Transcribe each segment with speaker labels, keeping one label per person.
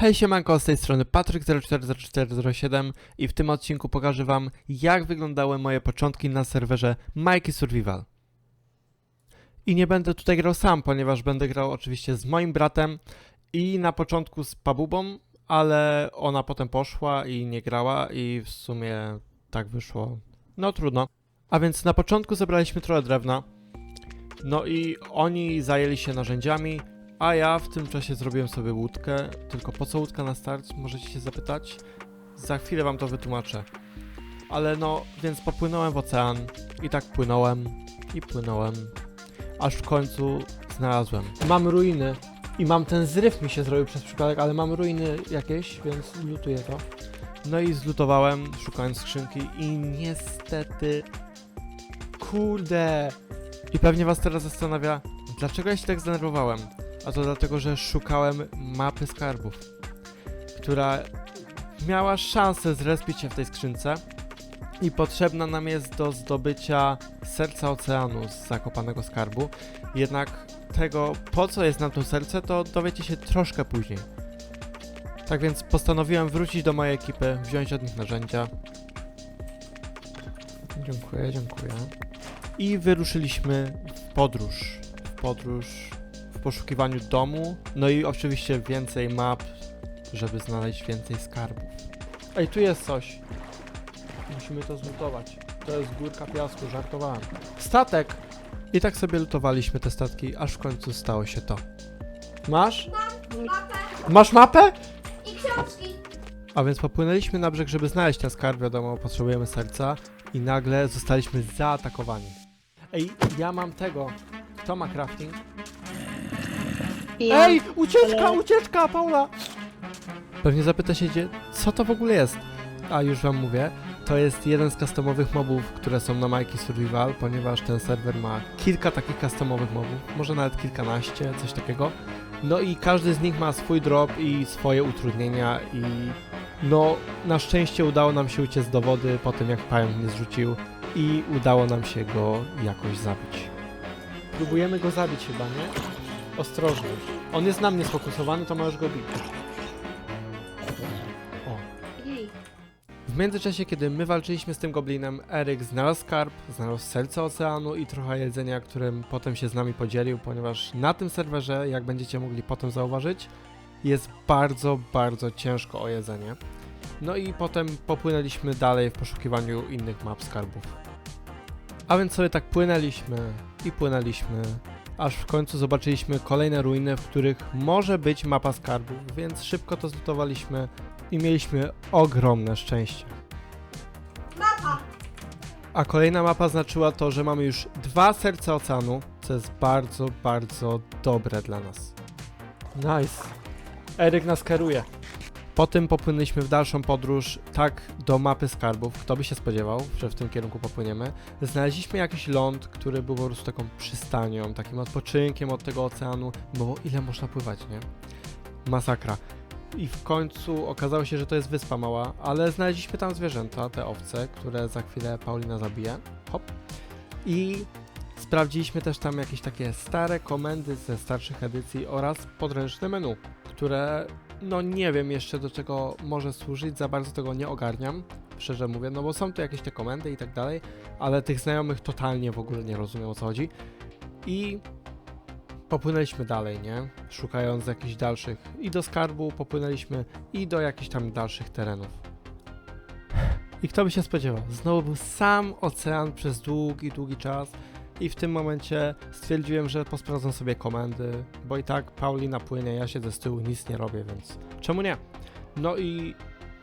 Speaker 1: Hej siemanko, z tej strony Patryk040407 i w tym odcinku pokażę wam jak wyglądały moje początki na serwerze Mikey Survival. I nie będę tutaj grał sam, ponieważ będę grał oczywiście z moim bratem i na początku z Pabubą, ale ona potem poszła i nie grała i w sumie tak wyszło. No trudno. A więc na początku zebraliśmy trochę drewna. No i oni zajęli się narzędziami, a ja w tym czasie zrobiłem sobie łódkę. Tylko po co łódka na start? Możecie się zapytać. Za chwilę wam to wytłumaczę. Ale no, więc popłynąłem w ocean i tak płynąłem i płynąłem, aż w końcu znalazłem. Mam ruiny i mam ten zryw mi się zrobił przez przypadek, ale mam ruiny jakieś, więc lutuję to. No i zlutowałem, szukając skrzynki i niestety... Kurde! I pewnie was teraz zastanawia, dlaczego ja się tak zdenerwowałem? A to dlatego, że szukałem mapy skarbów, która miała szansę zrespić się w tej skrzynce i potrzebna nam jest do zdobycia serca oceanu z zakopanego skarbu. Jednak tego, po co jest nam to serce, to dowiecie się troszkę później. Tak więc postanowiłem wrócić do mojej ekipy, wziąć od nich narzędzia. Dziękuję, dziękuję. I wyruszyliśmy w podróż. W podróż poszukiwaniu domu. No i oczywiście więcej map, żeby znaleźć więcej skarbów. Ej, tu jest coś. Musimy to zlutować. To jest górka piasku, żartowałem. Statek! I tak sobie lutowaliśmy te statki, aż w końcu stało się to. Masz?
Speaker 2: Mapę
Speaker 1: Masz mapę?
Speaker 2: i książki.
Speaker 1: A więc popłynęliśmy na brzeg, żeby znaleźć ten skarb, wiadomo, potrzebujemy serca i nagle zostaliśmy zaatakowani. Ej, ja mam tego. Kto ma crafting? Ej, ucieczka, ucieczka, Paula! Pewnie zapyta się, gdzie, co to w ogóle jest? A już wam mówię, to jest jeden z customowych mobów, które są na Mikey Survival, ponieważ ten serwer ma kilka takich customowych mobów, może nawet kilkanaście, coś takiego. No i każdy z nich ma swój drop i swoje utrudnienia i no na szczęście udało nam się uciec do wody po tym jak pająk mnie zrzucił i udało nam się go jakoś zabić. Próbujemy go zabić chyba, nie? Ostrożnie. On jest na mnie sfokusowany, to możesz go bić. O.
Speaker 3: Jej.
Speaker 1: W międzyczasie, kiedy my walczyliśmy z tym goblinem, Eryk znalazł skarb, znalazł serce oceanu i trochę jedzenia, którym potem się z nami podzielił, ponieważ na tym serwerze, jak będziecie mogli potem zauważyć, jest bardzo, bardzo ciężko o jedzenie. No i potem popłynęliśmy dalej w poszukiwaniu innych map skarbów. A więc sobie tak płynęliśmy i płynęliśmy, aż w końcu zobaczyliśmy kolejne ruiny, w których może być mapa skarbów, więc szybko to zlutowaliśmy i mieliśmy ogromne szczęście.
Speaker 2: Mapa.
Speaker 1: A kolejna mapa znaczyła to, że mamy już dwa serca oceanu, co jest bardzo, bardzo dobre dla nas. Nice. Eryk nas kieruje. Potem popłynęliśmy w dalszą podróż, tak do mapy skarbów. Kto by się spodziewał, że w tym kierunku popłyniemy. Znaleźliśmy jakiś ląd, który był po prostu taką przystanią, takim odpoczynkiem od tego oceanu, bo ile można pływać, nie? Masakra. I w końcu okazało się, że to jest wyspa mała, ale znaleźliśmy tam zwierzęta, te owce, które za chwilę Paulina zabije. Hop. I sprawdziliśmy też tam jakieś takie stare komendy ze starszych edycji oraz podręczne menu, które no nie wiem jeszcze do czego może służyć, za bardzo tego nie ogarniam, szczerze mówię, no bo są tu jakieś te komendy i tak dalej, ale tych znajomych totalnie w ogóle nie rozumiem o co chodzi. I popłynęliśmy dalej, nie? Szukając jakichś dalszych i do skarbu popłynęliśmy i do jakichś tam dalszych terenów. I kto by się spodziewał? Znowu był sam ocean przez długi, długi czas i w tym momencie stwierdziłem, że posprawdzam sobie komendy, bo i tak Paulina płynie, ja siedzę z tyłu, nic nie robię, więc czemu nie? No i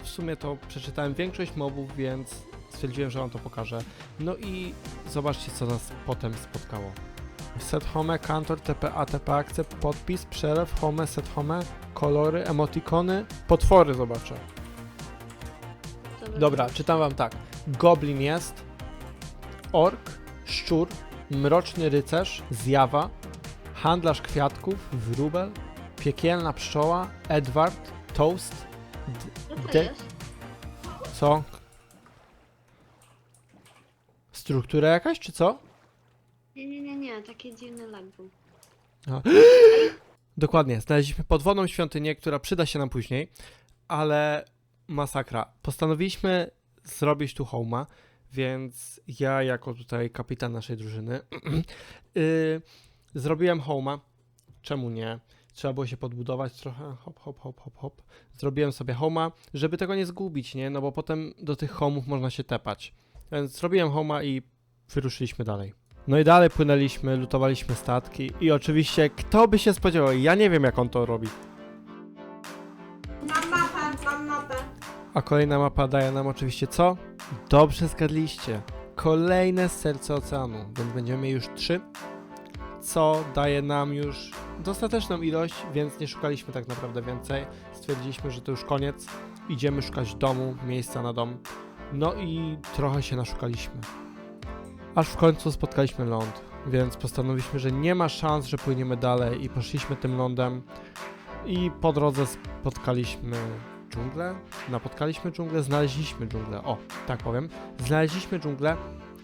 Speaker 1: w sumie to przeczytałem większość mobów, więc stwierdziłem, że wam to pokażę. No i zobaczcie, co nas potem spotkało. Set home, kantor, TP, ATP, akcje, podpis, przelew, home, set home, kolory, emotikony, potwory zobaczę. Dobra, czytam wam tak. Goblin jest, ork, szczur, mroczny rycerz, zjawa, handlarz kwiatków, wróbel, piekielna pszczoła, Edward, toast,
Speaker 3: Co to
Speaker 1: De-
Speaker 3: jest?
Speaker 1: co? Struktura jakaś, czy co?
Speaker 3: Nie, nie, nie, nie, taki dziwny lag był.
Speaker 1: Dokładnie, znaleźliśmy podwodną świątynię, która przyda się nam później, ale masakra. Postanowiliśmy zrobić tu home'a, więc ja jako tutaj kapitan naszej drużyny yy, zrobiłem home'a. Czemu nie? Trzeba było się podbudować trochę, hop, hop, hop, hop, hop. Zrobiłem sobie home'a, żeby tego nie zgubić, nie? No bo potem do tych home'ów można się tepać. Więc zrobiłem home'a i wyruszyliśmy dalej. No i dalej płynęliśmy, lutowaliśmy statki i oczywiście kto by się spodziewał, ja nie wiem jak on to robi.
Speaker 2: Mam mapę, mam mapę.
Speaker 1: A kolejna mapa daje nam oczywiście co? Dobrze zgadliście. Kolejne serce oceanu, więc będziemy mieli już trzy, co daje nam już dostateczną ilość, więc nie szukaliśmy tak naprawdę więcej. Stwierdziliśmy, że to już koniec. Idziemy szukać domu, miejsca na dom. No i trochę się naszukaliśmy. Aż w końcu spotkaliśmy ląd, więc postanowiliśmy, że nie ma szans, że płyniemy dalej i poszliśmy tym lądem. I po drodze spotkaliśmy dżunglę, napotkaliśmy dżunglę, znaleźliśmy dżunglę, o, tak powiem. Znaleźliśmy dżunglę,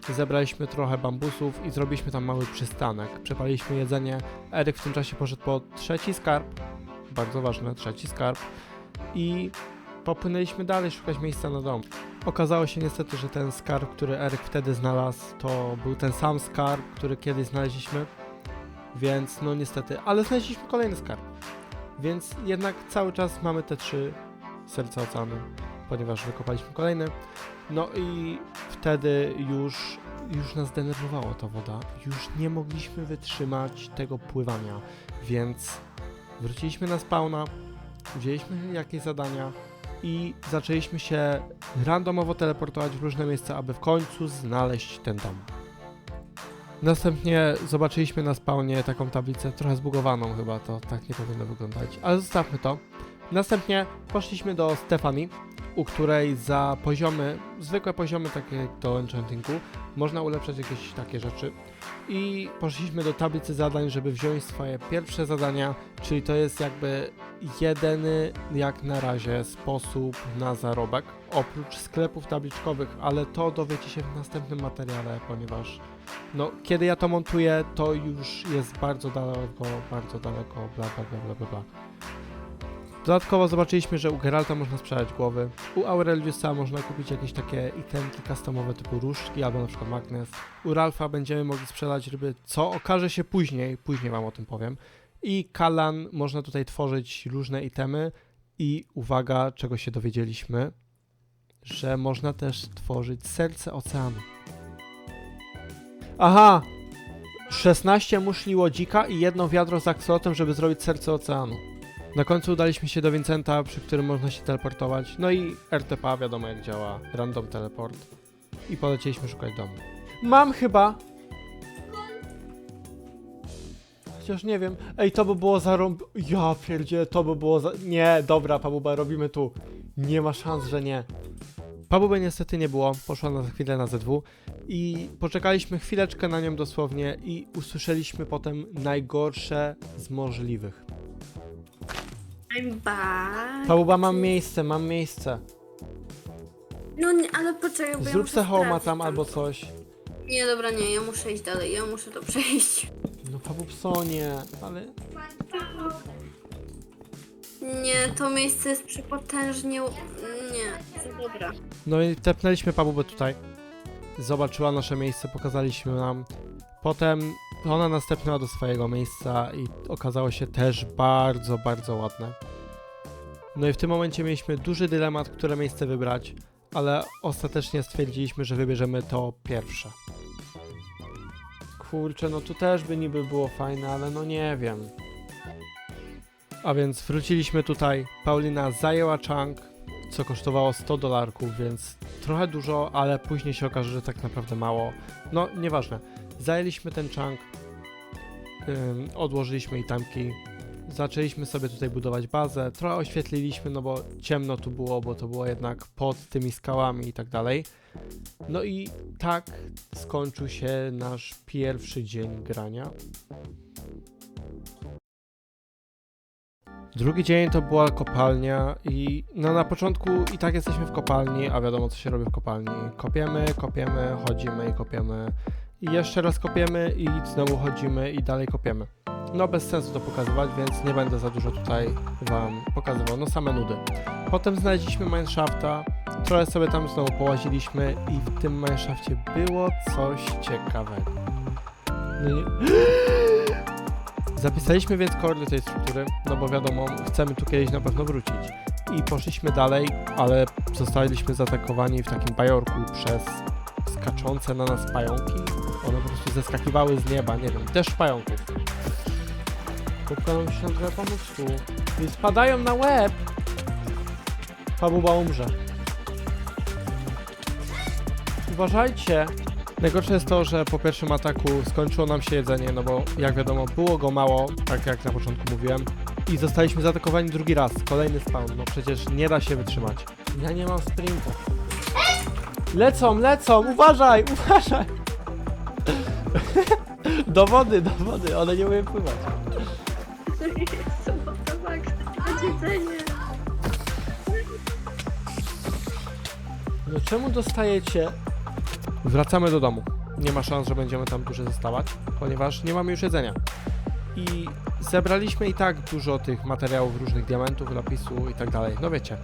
Speaker 1: zebraliśmy trochę bambusów i zrobiliśmy tam mały przystanek. Przepaliliśmy jedzenie, Eryk w tym czasie poszedł po trzeci skarb, bardzo ważne, trzeci skarb i popłynęliśmy dalej szukać miejsca na dom. Okazało się niestety, że ten skarb, który Eryk wtedy znalazł, to był ten sam skarb, który kiedyś znaleźliśmy, więc no niestety, ale znaleźliśmy kolejny skarb. Więc jednak cały czas mamy te trzy serca oceanu, ponieważ wykopaliśmy kolejny. No i wtedy już, już nas denerwowała ta woda. Już nie mogliśmy wytrzymać tego pływania, więc wróciliśmy na spawna, wzięliśmy jakieś zadania i zaczęliśmy się randomowo teleportować w różne miejsca, aby w końcu znaleźć ten dom. Następnie zobaczyliśmy na spawnie taką tablicę, trochę zbugowaną chyba, to tak nie powinno wyglądać, ale zostawmy to. Następnie poszliśmy do Stefani, u której za poziomy, zwykłe poziomy takie jak do enchantingu, można ulepszać jakieś takie rzeczy. I poszliśmy do tablicy zadań, żeby wziąć swoje pierwsze zadania, czyli to jest jakby jedyny jak na razie sposób na zarobek, oprócz sklepów tabliczkowych, ale to dowiecie się w następnym materiale, ponieważ no, kiedy ja to montuję, to już jest bardzo daleko, bardzo daleko, bla bla bla bla bla. Dodatkowo zobaczyliśmy, że u Geralta można sprzedać głowy, u Aureliusa można kupić jakieś takie itemki customowe typu różdżki albo na przykład magnes. U Ralfa będziemy mogli sprzedać ryby, co okaże się później, później wam o tym powiem. I Kalan można tutaj tworzyć różne itemy i uwaga, czego się dowiedzieliśmy, że można też tworzyć serce oceanu. Aha! 16 muszli łodzika i jedno wiadro z aksolotem, żeby zrobić serce oceanu. Na końcu udaliśmy się do Vincenta, przy którym można się teleportować. No i RTP, wiadomo jak działa, random teleport. I polecieliśmy szukać domu. Mam chyba! Chociaż nie wiem. Ej, to by było zarąb... Ja pierdzie, to by było za... Nie, dobra, Pabuba, robimy tu. Nie ma szans, że nie. Pabuby niestety nie było, poszła na chwilę na ZW i poczekaliśmy chwileczkę na nią dosłownie i usłyszeliśmy potem najgorsze z możliwych.
Speaker 3: I'm back.
Speaker 1: Pabuba, mam miejsce, mam miejsce.
Speaker 3: No nie, ale poczekaj, bo ja
Speaker 1: Zrób
Speaker 3: muszę
Speaker 1: se homa
Speaker 3: sprawdzić
Speaker 1: tam albo coś.
Speaker 3: Nie, dobra, nie, ja muszę iść dalej, ja muszę to przejść.
Speaker 1: No Pabubsonie, ale...
Speaker 3: Nie, to miejsce jest przepotężnie... Nie, za dobra.
Speaker 1: No i tepnęliśmy Pabubę tutaj. Zobaczyła nasze miejsce, pokazaliśmy nam. Potem ona nas tepnęła do swojego miejsca i okazało się też bardzo, bardzo ładne. No i w tym momencie mieliśmy duży dylemat, które miejsce wybrać, ale ostatecznie stwierdziliśmy, że wybierzemy to pierwsze. Kurczę, no tu też by niby było fajne, ale no nie wiem. A więc wróciliśmy tutaj. Paulina zajęła chunk, co kosztowało 100 dolarków, więc trochę dużo, ale później się okaże, że tak naprawdę mało. No, nieważne. Zajęliśmy ten chunk, odłożyliśmy itemki, zaczęliśmy sobie tutaj budować bazę, trochę oświetliliśmy, no bo ciemno tu było, bo to było jednak pod tymi skałami i tak dalej. No i tak skończył się nasz pierwszy dzień grania. Drugi dzień to była kopalnia i no na początku i tak jesteśmy w kopalni, a wiadomo co się robi w kopalni. Kopiemy, kopiemy, chodzimy i kopiemy. I jeszcze raz kopiemy i znowu chodzimy i dalej kopiemy. no bez sensu to pokazywać, więc nie będę za dużo tutaj wam pokazywał, no same nudy. Potem znaleźliśmy Mineshafta, trochę sobie tam znowu połaziliśmy i w tym Mineshafcie było coś ciekawego. No nie... Zapisaliśmy więc koordy tej struktury, no bo wiadomo, chcemy tu kiedyś na pewno wrócić. I poszliśmy dalej, ale zostaliśmy zaatakowani w takim bajorku przez skaczące na nas pająki. One po prostu zeskakiwały z nieba, nie wiem, deszcz pająków. Nam się trochę pomóc tu. I spadają na łeb! Pabuba umrze. Uważajcie! Najgorsze jest to, że po pierwszym ataku skończyło nam się jedzenie, no bo jak wiadomo było go mało, tak jak na początku mówiłem. I zostaliśmy zaatakowani drugi raz, kolejny spawn, no przecież nie da się wytrzymać. Ja nie mam sprinta. Lecą, lecą, uważaj, uważaj! Do wody, do wody, one nie umieją pływać. No czemu dostajecie? Wracamy do domu. Nie ma szans, że będziemy tam dłużej zostawać, ponieważ nie mamy już jedzenia. I zebraliśmy i tak dużo tych materiałów, różnych diamentów, lapisu i tak dalej. No wiecie.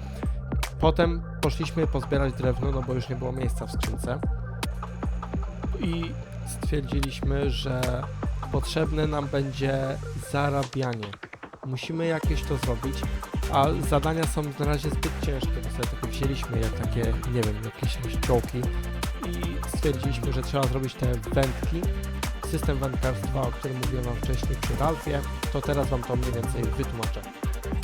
Speaker 1: Potem poszliśmy pozbierać drewno, no bo już nie było miejsca w skrzynce. I stwierdziliśmy, że potrzebne nam będzie zarabianie. Musimy jakieś to zrobić, a zadania są na razie zbyt ciężkie, bo sobie tylko wzięliśmy jak takie, nie wiem, jakieś ściołki i stwierdziliśmy, że trzeba zrobić te wędki. System wędkarstwa, o którym mówiłem wam wcześniej przy Ralfie, to teraz wam to mniej więcej wytłumaczę.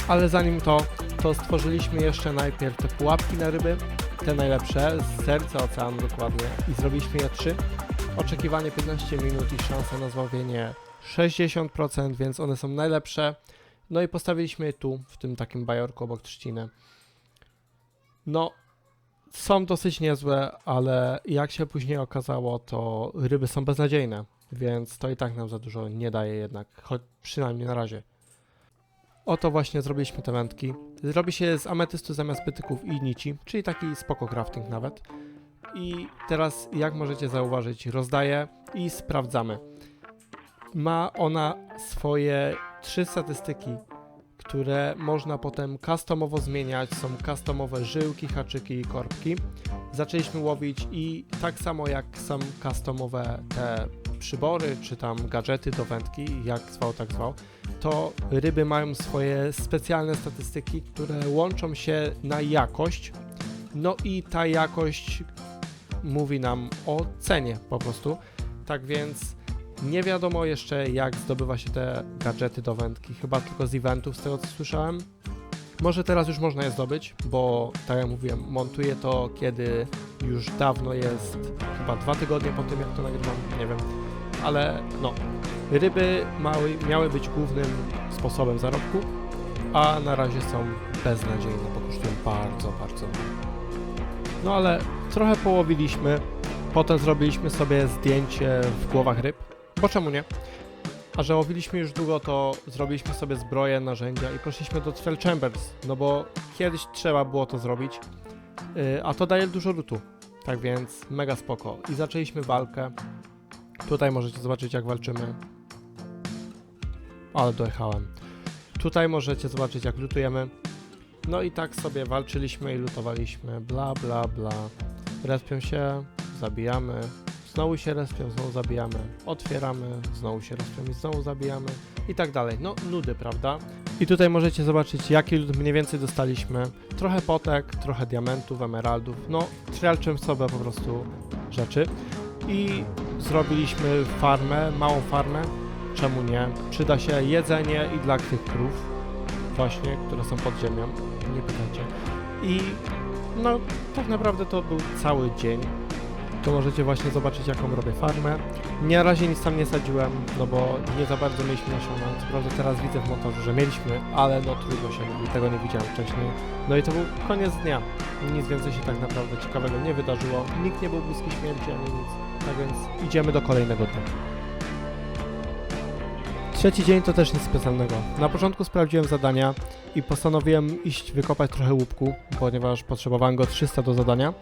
Speaker 1: Ale zanim to, to stworzyliśmy jeszcze najpierw te pułapki na ryby, te najlepsze, z serca oceanu dokładnie i zrobiliśmy je trzy. Oczekiwanie 15 minut i szansa na zławienie 60%, więc one są najlepsze. No i postawiliśmy je tu, w tym takim bajorku obok trzciny. No, są dosyć niezłe, ale jak się później okazało, to ryby są beznadziejne, więc to i tak nam za dużo nie daje jednak, choć przynajmniej na razie. Oto właśnie zrobiliśmy te wędki. Zrobi się z ametystu zamiast bytyków i nici, czyli taki spoko crafting nawet. I teraz, jak możecie zauważyć, rozdaję i sprawdzamy. Ma ona swoje trzy statystyki, które można potem customowo zmieniać. Są customowe żyłki, haczyki i korbki. Zaczęliśmy łowić i tak samo jak są customowe te przybory, czy tam gadżety do wędki, jak zwał, tak zwał, to ryby mają swoje specjalne statystyki, które łączą się na jakość. No i ta jakość mówi nam o cenie po prostu. Tak więc nie wiadomo jeszcze jak zdobywa się te gadżety do wędki, chyba tylko z eventów z tego co słyszałem. Może teraz już można je zdobyć, bo tak jak mówiłem, montuję to kiedy już dawno jest, chyba dwa tygodnie po tym jak to nagrywam, nie wiem. Ale no, ryby mały, miały być głównym sposobem zarobku, a na razie są beznadziejne, bo kosztują bardzo, bardzo. No ale trochę połowiliśmy, potem zrobiliśmy sobie zdjęcie w głowach ryb, bo czemu nie? A że łowiliśmy już długo, to zrobiliśmy sobie zbroje, narzędzia i poszliśmy do Trail Chambers, no bo kiedyś trzeba było to zrobić, yy, a to daje dużo lutu, tak więc mega spoko. I zaczęliśmy walkę. Tutaj możecie zobaczyć jak walczymy. Ale dojechałem. Tutaj możecie zobaczyć jak lutujemy. No i tak sobie walczyliśmy i lutowaliśmy, bla bla bla. Respią się, zabijamy, znowu się respią, znowu zabijamy, otwieramy, znowu się respią i znowu zabijamy i tak dalej. No nudy, prawda? I tutaj możecie zobaczyć jaki lód mniej więcej dostaliśmy. Trochę potek, trochę diamentów, emeraldów, no trialczymsowe po prostu rzeczy. I zrobiliśmy farmę, małą farmę, czemu nie? Przyda się jedzenie i dla tych krów, właśnie, które są pod ziemią, nie pytajcie. I no, tak naprawdę to był cały dzień. Tu możecie właśnie zobaczyć jaką robię farmę. Na razie nic tam nie sadziłem, no bo nie za bardzo mieliśmy nasiona. Co prawda teraz widzę w motorze, że mieliśmy, ale no trudno się mówi, tego nie widziałem wcześniej. No i to był koniec dnia. Nic więcej się tak naprawdę ciekawego nie wydarzyło. Nikt nie był bliski śmierci ani nic. Tak więc idziemy do kolejnego dnia. Trzeci dzień to też nic specjalnego. Na początku sprawdziłem zadania i postanowiłem iść wykopać trochę łupku, ponieważ potrzebowałem go 300 do zadania,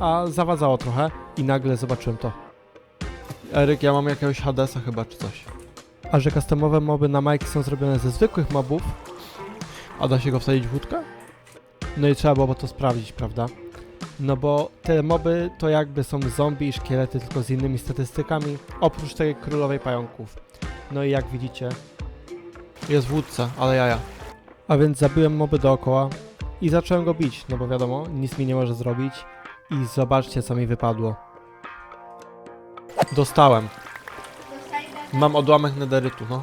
Speaker 1: a zawadzało trochę i nagle zobaczyłem to. Eryk, ja mam jakiegoś Hadesa chyba czy coś. A że customowe moby na Mike są zrobione ze zwykłych mobów, a da się go wsadzić w łódkę? No i trzeba było to sprawdzić, prawda? No bo te moby to jakby są zombie i szkielety, tylko z innymi statystykami, oprócz tej królowej pająków. No i jak widzicie, jest w łódce, ale jaja. A więc zabiłem moby dookoła i zacząłem go bić, no bo wiadomo, nic mi nie może zrobić. I zobaczcie, co mi wypadło. Dostałem. Mam odłamek nederytu, no.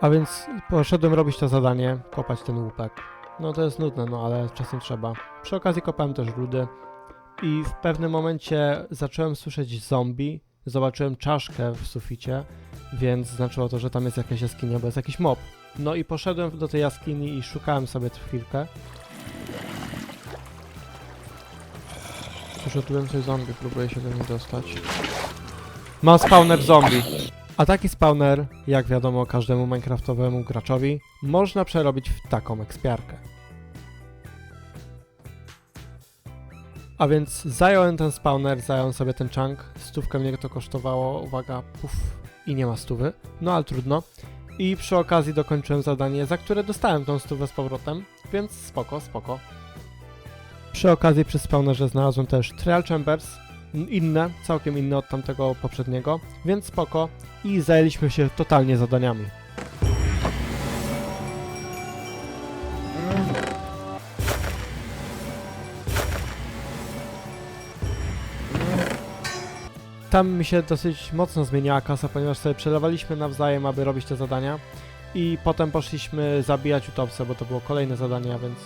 Speaker 1: A więc poszedłem robić to zadanie, kopać ten łupek. No to jest nudne, no ale czasem trzeba. Przy okazji kopałem też rudy. I w pewnym momencie zacząłem słyszeć zombie. Zobaczyłem czaszkę w suficie, więc znaczyło to, że tam jest jakaś jaskinia, bo jest jakiś mob. No i poszedłem do tej jaskini i szukałem sobie chwilkę. Przyszedłem coś zombie, próbuję się do niej dostać. Mam spawner zombie. A taki spawner, jak wiadomo każdemu minecraftowemu graczowi, można przerobić w taką ekspiarkę. A więc zająłem ten spawner, zająłem sobie ten chunk, stówkę mnie to kosztowało, uwaga, puf, i nie ma stówy, no ale trudno. I przy okazji dokończyłem zadanie, za które dostałem tą stówę z powrotem, więc spoko, spoko. Przy okazji przy spawnerze znalazłem też Trial Chambers, inne, całkiem inne od tamtego poprzedniego, więc spoko i zajęliśmy się totalnie zadaniami. Tam mi się dosyć mocno zmieniała kasa, ponieważ sobie przelewaliśmy nawzajem, aby robić te zadania i potem poszliśmy zabijać utopce, bo to było kolejne zadanie, więc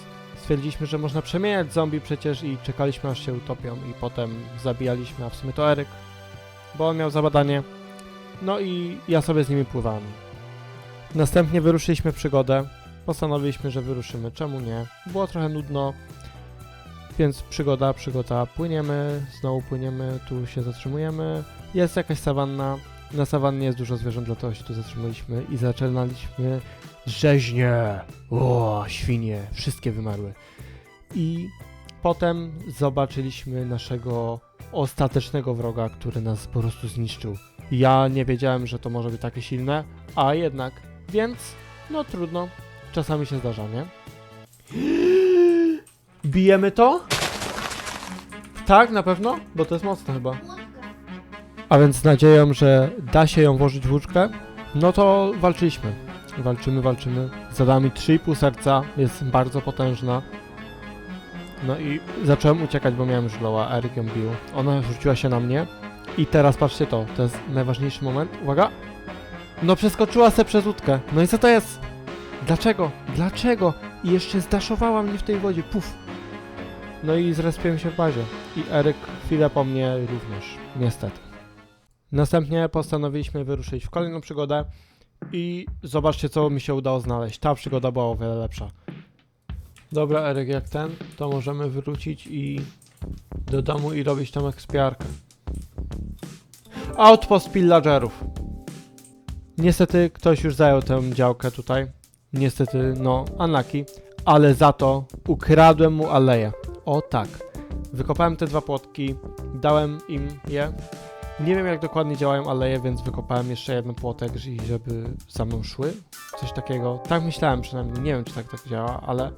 Speaker 1: stwierdziliśmy, że można przemieniać zombie przecież i czekaliśmy aż się utopią i potem zabijaliśmy, a w sumie to Eryk, bo on miał zabadanie. No i ja sobie z nimi pływałem. Następnie wyruszyliśmy w przygodę. Postanowiliśmy, że wyruszymy. Czemu nie? Było trochę nudno. Więc przygoda, przygoda. Płyniemy, znowu płyniemy, tu się zatrzymujemy. Jest jakaś sawanna. Na sawannie jest dużo zwierząt, dlatego się tu zatrzymaliśmy i zaczynaliśmy rzeźnie. O, świnie, wszystkie wymarły. I potem zobaczyliśmy naszego ostatecznego wroga, który nas po prostu zniszczył. Ja nie wiedziałem, że to może być takie silne, a jednak, więc no trudno, czasami się zdarza, nie? Bijemy to? Tak, na pewno? Bo to jest mocne chyba. A więc z nadzieją, że da się ją włożyć w łóżkę, no to walczyliśmy. Walczymy, walczymy. Zadała mi 3,5 serca, jest bardzo potężna. No i zacząłem uciekać, bo miałem żloła, Eryk ją bił. Ona rzuciła się na mnie. I teraz patrzcie to, to jest najważniejszy moment. Uwaga! No przeskoczyła se przez łódkę. No i co to jest? Dlaczego? Dlaczego? I jeszcze zdaszowała mnie w tej wodzie. Puf! No i zrespiłem się w bazie. I Eryk chwilę po mnie również. Niestety. Następnie postanowiliśmy wyruszyć w kolejną przygodę. I zobaczcie, co mi się udało znaleźć. Ta przygoda była o wiele lepsza. Dobra, Eryk, jak ten, to możemy wrócić i do domu i robić tam ekspiarkę. Outpost pillagerów. Niestety ktoś już zajął tę działkę tutaj. Niestety, no, Anaki. Ale za to ukradłem mu aleję. O tak. Wykopałem te dwa płotki, dałem im je. Nie wiem jak dokładnie działają aleje, więc wykopałem jeszcze jeden płotek, żeby za mną szły. Coś takiego. Tak myślałem przynajmniej. Nie wiem czy tak tak działa, ale...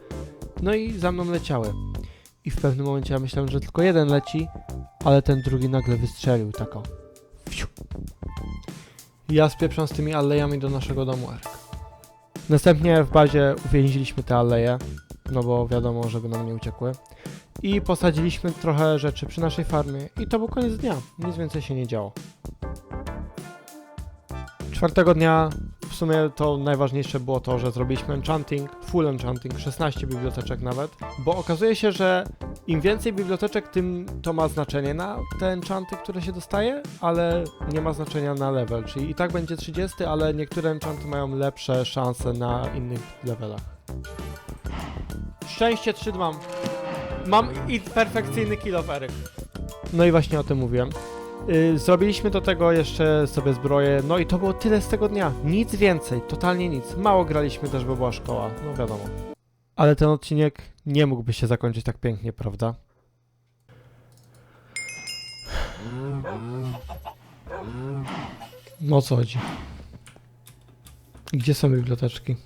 Speaker 1: No i za mną leciały. I w pewnym momencie ja myślałem, że tylko jeden leci, ale ten drugi nagle wystrzelił tako. Fiu. Ja spieprzam z tymi alejami do naszego domu, Erek. Następnie w bazie uwięziliśmy te aleje, no bo wiadomo, żeby nam nie uciekły. I posadziliśmy trochę rzeczy przy naszej farmie i to był koniec dnia. Nic więcej się nie działo. Czwartego dnia w sumie to najważniejsze było to, że zrobiliśmy enchanting, full enchanting, 16 biblioteczek nawet, bo okazuje się, że im więcej biblioteczek, tym to ma znaczenie na te enchanty, które się dostaje, ale nie ma znaczenia na level, czyli i tak będzie 30, ale niektóre enchanty mają lepsze szanse na innych levelach. Szczęście 3 mam. I perfekcyjny kill of Eryk. No i właśnie o tym mówiłem. Yy, zrobiliśmy do tego jeszcze sobie zbroję, no i to było tyle z tego dnia. Nic więcej, totalnie nic. Mało graliśmy też, bo była szkoła, no wiadomo. Ale ten odcinek nie mógłby się zakończyć tak pięknie, prawda? No co chodzi? Gdzie są biblioteczki?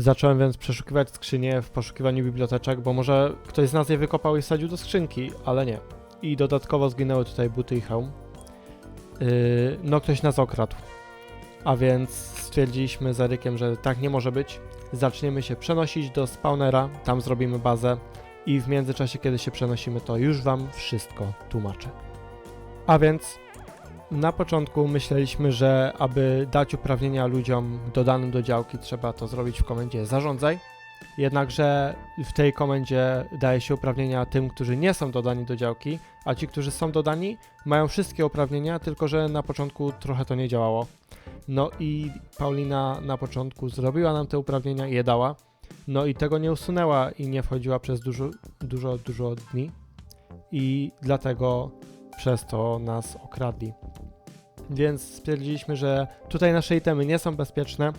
Speaker 1: Zacząłem więc przeszukiwać skrzynie w poszukiwaniu biblioteczek, bo może ktoś z nas je wykopał i wsadził do skrzynki, ale nie. I dodatkowo zginęły tutaj buty i hełm. Yy, no ktoś nas okradł. A więc stwierdziliśmy z Erykiem, że tak nie może być. Zaczniemy się przenosić do spawnera, tam zrobimy bazę i w międzyczasie, kiedy się przenosimy, to już Wam wszystko tłumaczę. A więc na początku myśleliśmy, że aby dać uprawnienia ludziom dodanym do działki, trzeba to zrobić w komendzie zarządzaj. Jednakże w tej komendzie daje się uprawnienia tym, którzy nie są dodani do działki, a ci, którzy są dodani, mają wszystkie uprawnienia, tylko że na początku trochę to nie działało. No i Paulina na początku zrobiła nam te uprawnienia i je dała. No i tego nie usunęła i nie wchodziła przez dużo, dużo, dużo dni. I dlatego przez to nas okradli. Więc stwierdziliśmy, że tutaj nasze itemy nie są bezpieczne,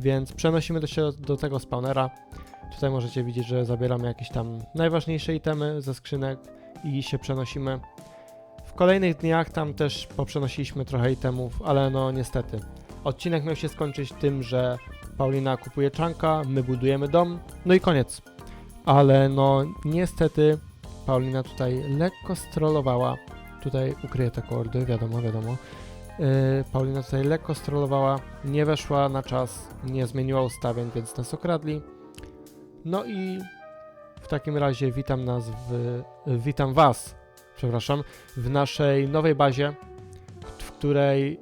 Speaker 1: więc przenosimy się do tego spawnera. Tutaj możecie widzieć, że zabieramy jakieś tam najważniejsze itemy ze skrzynek i się przenosimy. W kolejnych dniach tam też poprzenosiliśmy trochę itemów, ale no niestety. Odcinek miał się skończyć tym, że Paulina kupuje czanka, my budujemy dom, no i koniec. Ale no niestety Paulina tutaj lekko strollowała. Tutaj ukryję te kordy, wiadomo, wiadomo. Yy, Paulina tutaj lekko strollowała, nie weszła na czas, nie zmieniła ustawień, więc nas okradli. No i w takim razie witam nas w... witam was, przepraszam, w naszej nowej bazie, w której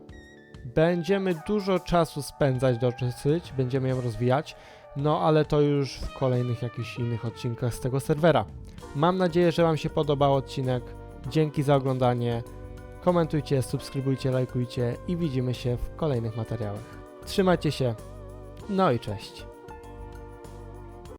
Speaker 1: będziemy dużo czasu spędzać dosyć, będziemy ją rozwijać, no ale to już w kolejnych jakichś innych odcinkach z tego serwera. Mam nadzieję, że wam się podobał odcinek. Dzięki za oglądanie. Komentujcie, subskrybujcie, lajkujcie i widzimy się w kolejnych materiałach. Trzymajcie się. No i cześć.